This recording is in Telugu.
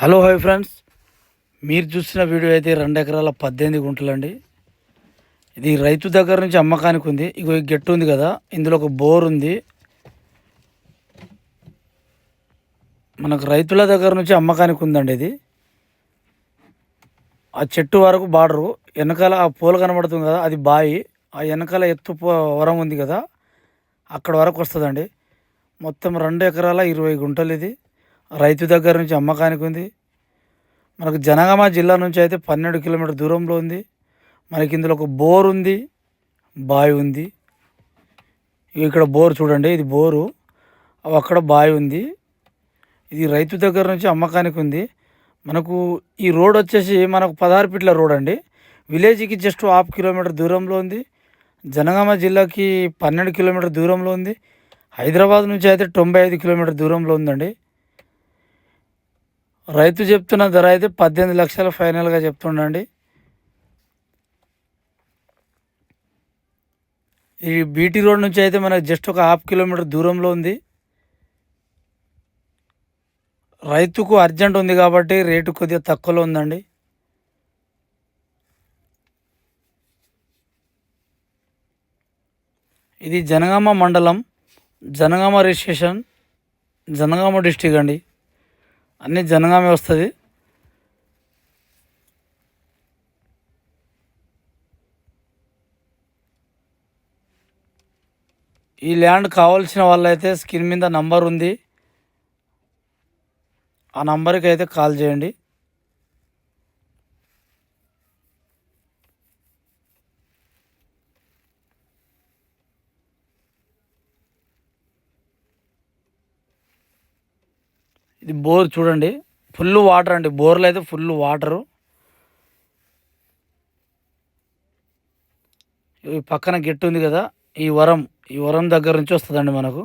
Hello hi friends. మీరు చూసిన వీడియో అయితే రెండు ఎకరాల పద్దెనిమిది గుంటలండి. ఇది రైతు దగ్గర నుంచి అమ్మకానికి ఉంది. ఇగో ఈ గెట్టు ఉంది కదా ఇందులో ఒక బోర్ ఉంది. మనకు రైతుల దగ్గర నుంచి అమ్మకానికి ఉందండి ఇది. ఆ చెట్టు వరకు బార్డరు. వెనకాల ఆ పూల కనబడుతుంది కదా అది బాయి. ఆ వెనకాల ఎత్తు వరం ఉంది కదా అక్కడ వరకు వస్తుందండి. మొత్తం రెండు ఎకరాల ఇరవై గుంటలు ఇది. రైతు దగ్గర నుంచి అమ్మకానికి ఉంది. మనకు జనగామ జిల్లా నుంచి అయితే పన్నెండు కిలోమీటర్ దూరంలో ఉంది. మనకి ఇందులో ఒక బోర్ ఉంది. బావి ఉంది. ఇక్కడ బోర్ చూడండి ఇది బోరు. అక్కడ బావి ఉంది. ఇది రైతు దగ్గర నుంచి అమ్మకానికి ఉంది. మనకు ఈ రోడ్ వచ్చేసి మనకు పదహారు ఫీట్ల రోడ్ అండి. విలేజ్కి జస్ట్ హాఫ్ కిలోమీటర్ దూరంలో ఉంది. జనగామ జిల్లాకి పన్నెండు కిలోమీటర్ దూరంలో ఉంది. హైదరాబాద్ నుంచి అయితే తొంభై ఐదు కిలోమీటర్ దూరంలో ఉందండి. రైతు చెప్తున్న ధర అయితే పద్దెనిమిది లక్షలు ఫైనల్గా చెప్తుండండి. ఈ బీటీ రోడ్ నుంచి అయితే మనకు జస్ట్ ఒక హాఫ్ కిలోమీటర్ దూరంలో ఉంది. రైతుకు అర్జెంట్ ఉంది కాబట్టి రేటు కొద్దిగా తక్కువలో ఉందండి. ఇది జనగామ మండలం జనగామ రిజిస్ట్రేషన్ జనగామ డిస్టిక్ అండి. అన్నీ జనగామే వస్తుంది. ఈ ల్యాండ్ కావాల్సిన వాళ్ళైతే స్క్రీన్ మీద నంబర్ ఉంది. ఆ నంబర్కి అయితే కాల్ చేయండి. ఇది బోర్ చూడండి. ఫుల్ వాటర్ అండి. బోర్లో అయితే ఫుల్ వాటరు. ఈ పక్కన గెట్టు ఉంది కదా. ఈ వరం. ఈ వరం దగ్గర నుంచి వస్తుందండి మనకు.